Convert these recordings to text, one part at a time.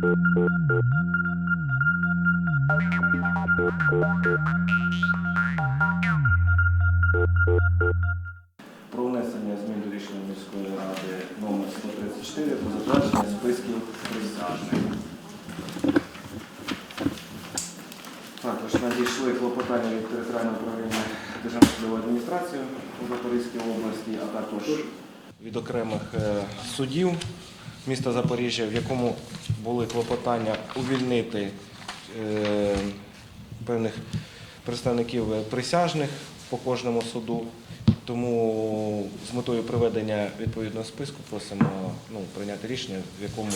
Про внесення змін до рішення міської ради номер 134 про затвердження списків присяжних. Також надійшли клопотання від територіального управління Державної судової адміністрації у Запорізькій області, а також від окремих е, судів міста Запоріжжя, в якому були клопотання увільнити е, певних представників е, присяжних по кожному суду. Тому з метою приведення відповідного списку просимо ну, прийняти рішення, в якому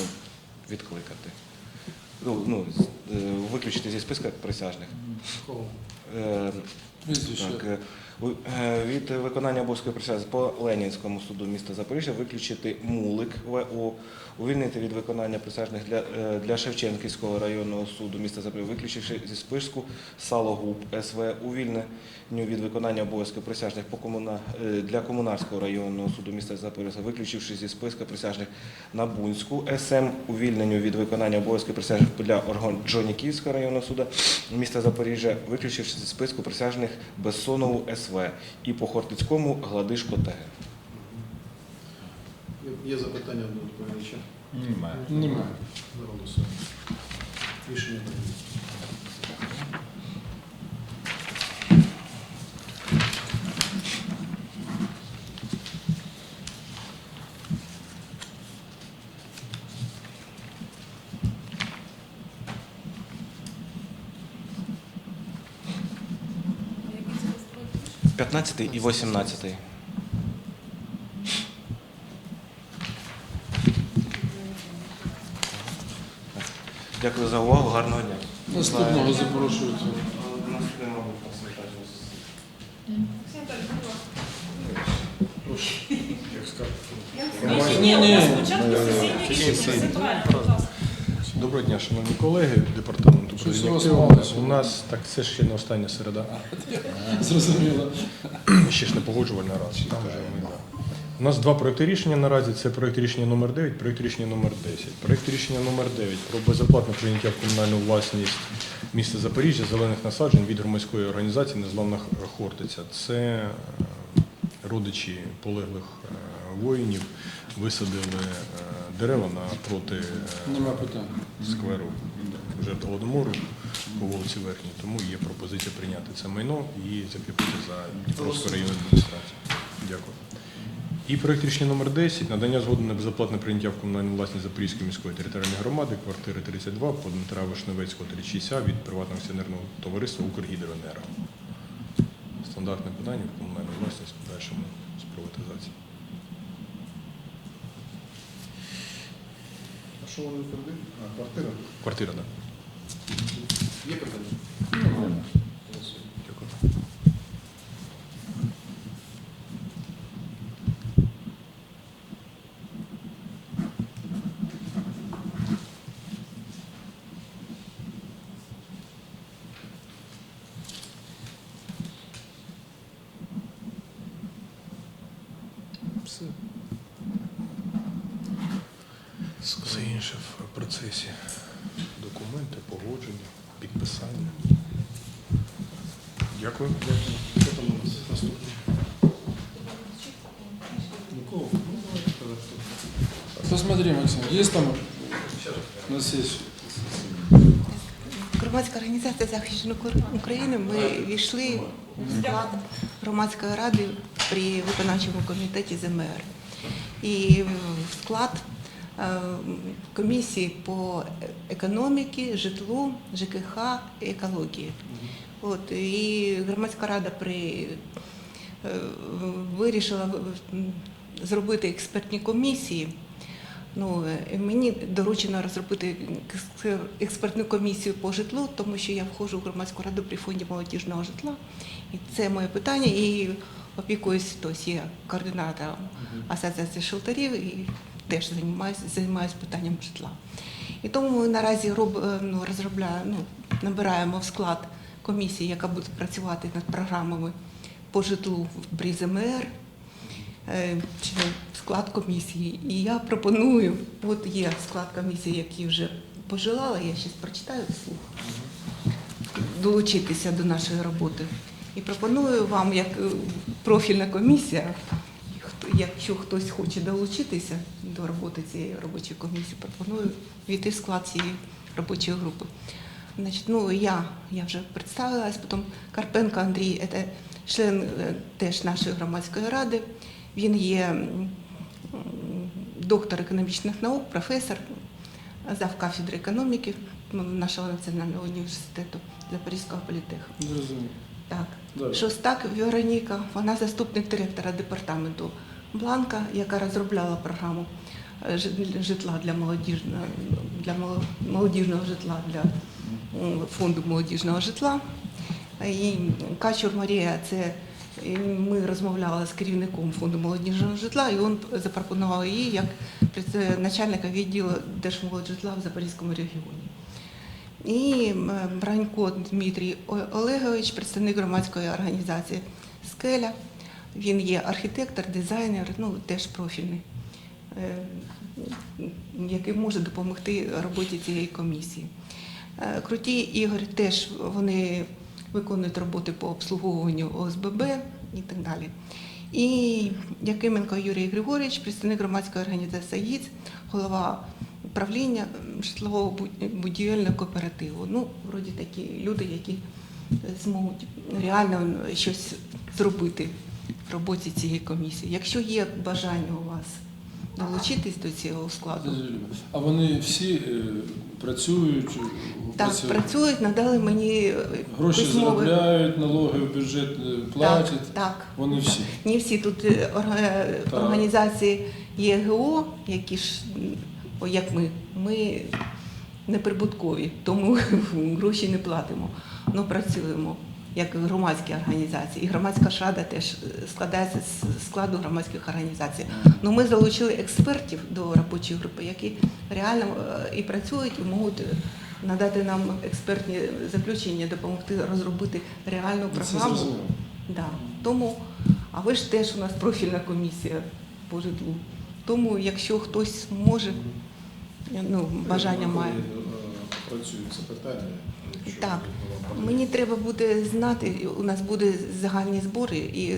відкликати. Ну, ну, е, виключити зі списка присяжних. Прізвище. так, е, е, від виконання обов'язків присяжних по Ленінському суду міста Запоріжжя виключити Мулик ВО, увільнити від виконання присяжних для, е, для Шевченківського районного суду міста Запоріжжя, виключивши зі списку Сологуб СВ, увільненню від виконання обов'язків присяжних по комуна, е, для Комунарського районного суду міста Запоріжжя, виключивши зі списка присяжних Набунську СМ, увільненню від виконання обов'язків присяжних для Оргонджоніківського районного суду міста Запоріжжя, виключивши зі списку присяжних Бессонову СВ і по Хортицькому Гладишко ТГ. Є- запитання до доповідача? Немає. Немає. Рішення прийнято. Який це листопад? 15 і 18. Дякую за увагу, гарного дня. Наступного запрошується. Ні, ні. Доброго дня, шановні колеги, департаменту Щось у вас сьогодні. Нас так це ще не остання середа. Зрозуміло. Ще ж не погоджувальна рада. Там вже ми, да. У нас два проекти рішення наразі. Це проект рішення номер 9, проект рішення номер 10. Проект рішення номер 9 про безоплатне прийняття в комунальну власність міста Запоріжжя зелених насаджень від громадської організації Незламна Хортиця. Це е, родичі полеглих е, воїнів висадили е, дерева напроти е, Нема питань. скверу жертв Голодомору по вулиці Верхній. Тому є пропозиція прийняти це майно і закріпити за Дніпровською районною адміністрацією. Дякую. І проект рішення номер 10 надання згоди на безоплатне прийняття в комунальну власність Запорізької міської територіальної громади, квартири 32 по Дмитра Вишневецького 36А від приватного акціонерного товариства Укргідроенерго. Стандартне питання в комунальну власність в подальшому з приватизації. А що вони? А, квартира? Квартира, так. Є питання? Дякую. Все. В процесі. Документи, погодження, підписання. Дякую. Що там у нас? Нікого? Ну, давайте. Посмотри, Максим, есть там на сессию? Громадська організація захищеної України. Ми війшли в склад громадської ради при виконавчому комітеті ЗМР. І в склад комісії по економіці, житлу, ЖКХ і екології. От, і громадська рада при, е, вирішила зробити експертні комісії. Ну, е, мені доручено розробити експертну комісію по житлу, тому що я входжу в громадську раду при фонді молодіжного житла. І це моє питання. І опікуюсь, тобто є координатором асоціації шелтерів і теж займаюся, займаюся питанням житла. І тому ми наразі роб, е, ну, розробляємо, ну, набираємо в склад комісії, яка буде працювати над програмами по житлу при ЗМР е, чи склад комісії. І я пропоную, от є склад комісії, який вже пожелала, я зараз прочитаю вслух, долучитися до нашої роботи. І пропоную вам, як е, профільна комісія, якщо хтось хоче долучитися до роботи цієї робочої комісії, пропоную війти в склад цієї робочої групи. Значить, ну, я, я вже представилась, потім Карпенко Андрій, це член е, теж нашої громадської ради. Він є доктор економічних наук, професор, зав кафедри економіки нашого національного університету Запорізького політеху. Зрозумів. Так. Далі. Шостак Вероніка, вона заступник директора департаменту Бланка, яка розробляла програму е, житла для молодіжного, для молодіжного житла для фонду молодіжного житла. І Качур Марія, це ми розмовляли з керівником фонду молодіжного житла, і він запропонував її як начальника відділу держмолоджитла в Запорізькому регіоні. І Бранько Дмитрій Олегович, представник громадської організації Скеля. Він є архітектор, дизайнер, ну теж профільний, е, який може допомогти роботі цієї комісії. Е, Круті Ігор теж вони виконують роботи по обслуговуванню ОСББ і так далі. І Якименко Юрій Григорійович, представник громадської організації САїЦ, голова правління житлового будівельного кооперативу. Ну, вроді такі люди, які е, зможуть реально щось зробити в роботі цієї комісії. Якщо є бажання у вас долучитись до цього складу, А вони всі е, працюють, е, так, працюють? працюють, надали мені гроші письмове. заробляють, налоги в бюджет платять. Так, так. Вони всі. Не всі тут орга- організації ЄГО, які ж як ми, ми не прибуткові, тому гроші не платимо, але працюємо як громадські організації. І громадська ж рада теж е, складається з складу громадських організацій. Ну ми залучили експертів до робочої групи, які реально е, і працюють, і можуть е, надати нам експертні заключення, допомогти розробити реальну програму. Да. Тому, а ви ж теж у нас профільна комісія по житлу. Тому, якщо хтось може, ну, бажання має. Працюють це питання. Так. Мені треба буде знати, у нас буде загальні збори і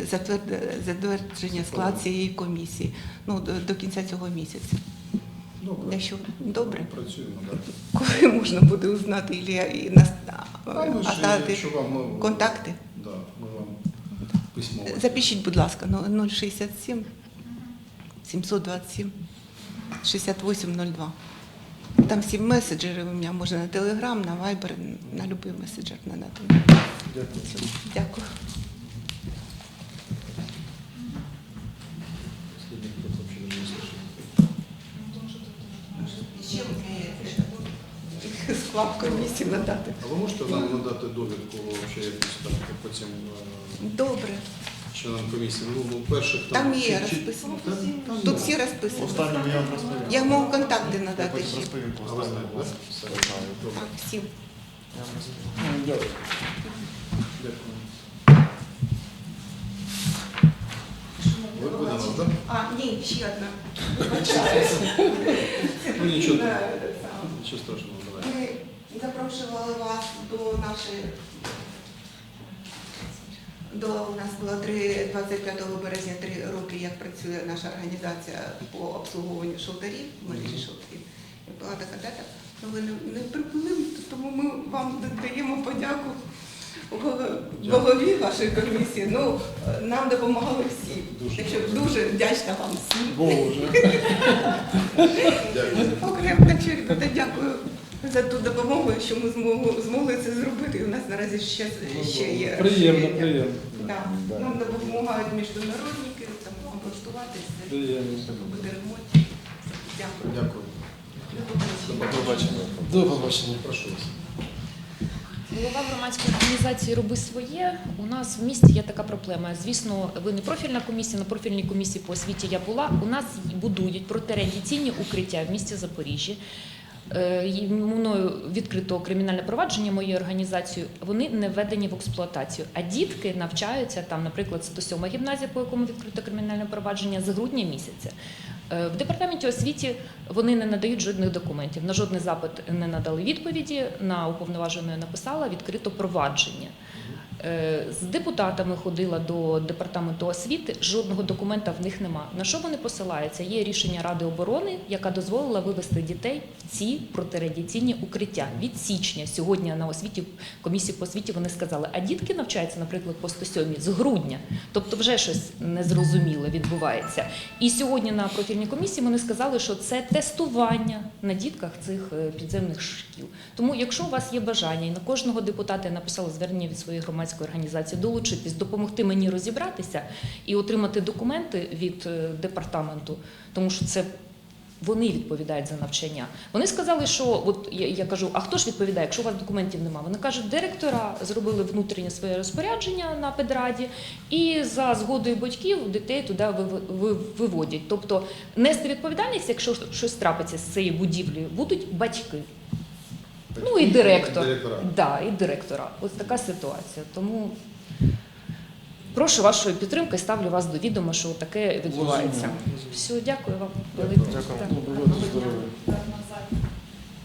затвердження склад цієї комісії ну, до, до кінця цього місяця. Добре. Якщо добре, Працюємо, так. коли можна буде узнати і, і нас вам ми- контакти. Да, ми вам письмово. Запишіть, будь ласка, ну, 067 727 6802. Там всі меседжери у мене можна на Telegram, на Viber, на будь-який меседжер надати. Дякую. Дякую. Взагалі слышав. Комісії надати. А ви можете нам надати довідку там по цим е, Добре. Членам комісії? Ну, ну, перших Там чи- є чи- розписано. Та- там Тут є. всі розписані. Останньому я вам розповім. Я можу контакти Я надати потім ще. розповім А ви останньому. знаєте, Все знаю. Добре. Так, всім. Я вам розповім. Дякую. Ви так? А, ні, ще одна. Ну нічого, Е, нічого страшного, давай. Ми запрошували вас до нашої. До у нас було три 25 березня три роки, як працює наша організація по обслуговуванню шелтерів, мережі шелтерів. І була така дата. Ну, ви не, не прибули, тому ми вам даємо подяку голові вашої комісії. Ну, нам допомагали всі. Дуже Так що дуже вдячна вам всім. Боже. Окремо дякую за ту допомогу, що ми змогли, змогли це зробити. І у нас наразі ще, ще є. Приємно, ще приємно. Да. Нам допомагають міжнародники, там облаштуватися, Приємно. робити ремонт. Дякую. Дякую. До побачення. До побачення. Прошу вас. Голова громадської організації Роби своє. У нас в місті є така проблема. Звісно, ви не профільна комісія, на профільній комісії по освіті я була. У нас будують протирадіаційні укриття в місті Запоріжжі. Е, Мною відкрито кримінальне провадження моєю організацією. Вони не введені в експлуатацію. А дітки навчаються там, наприклад, 107 гімназія, по якому відкрито кримінальне провадження з грудня місяця. Е, В департаменті освіті вони не надають жодних документів. На жодний запит не надали відповіді. На уповноваженої написала відкрито провадження. Е, З депутатами ходила до департаменту освіти, жодного документа в них нема. На що вони посилаються? Є рішення Ради оборони, яка дозволила вивести дітей в ці протирадіаційні укриття від січня. Сьогодні на освіті комісії по освіті вони сказали, а дітки навчаються, наприклад, по 107 з грудня, тобто вже щось незрозуміле відбувається. І сьогодні на профільній комісії вони сказали, що це тестування на дітках цих е, підземних шкіл. Тому, якщо у вас є бажання, і на кожного депутата я написала звернення від своєї громадської організації, долучитись, допомогти мені розібратися і отримати документи від е, департаменту, тому що це. Вони відповідають за навчання. Вони сказали, що от я, я кажу, а хто ж відповідає, якщо у вас документів немає? Вони кажуть, директора зробили внутрішнє своє розпорядження на педраді, і за згодою батьків дітей туди вив- виводять. Тобто нести відповідальність, якщо щось трапиться з цією будівлею, будуть батьки. Ну і директор. Директора. Да, і директора. Ось така ситуація. Тому прошу вашої підтримки, ставлю вас до відома, що таке відбувається. Все, дякую вам. велике. Дякую. Так, Доброго дня. здоров'я.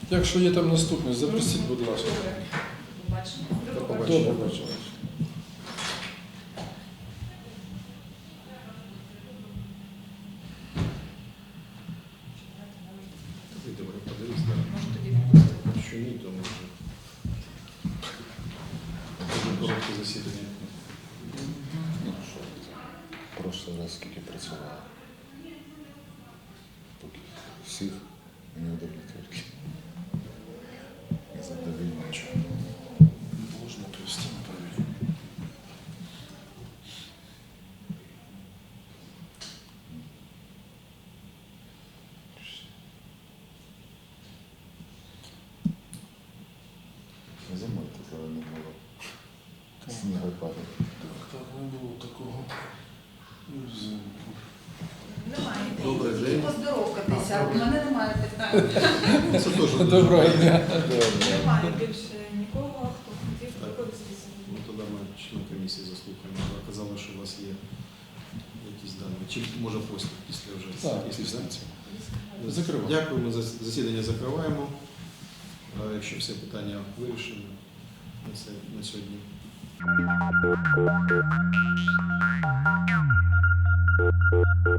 Якщо є там наступне, запросіть, будь ласка. До До побачення. побачення. Ти добре подивись, так. Якщо ні, то може. Дуже коротке засідання. Ну, що це? Прошлий раз скільки працювали. Поки всіх не удовлетворили. Не задовільно. Можна привести на перевірку. Такого не було. Снігопади. Так, не було такого. Ну, взимку. Немає ідеї. Добрий день. Поздоровкатися. У мене немає питань. Це теж Доброго добре. дня. Немає більше нікого, хто хотів Так. доповістися. Ну, тоді ми член комісії заслухаємо. Ви казали, що у вас є якісь дані. Чи може після, після вже? Так, Після, після да? Закриваємо. Дякую, ми зас- засідання закриваємо. Якщо всі питання вирішені на сьогодні. Thank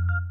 сьогодні.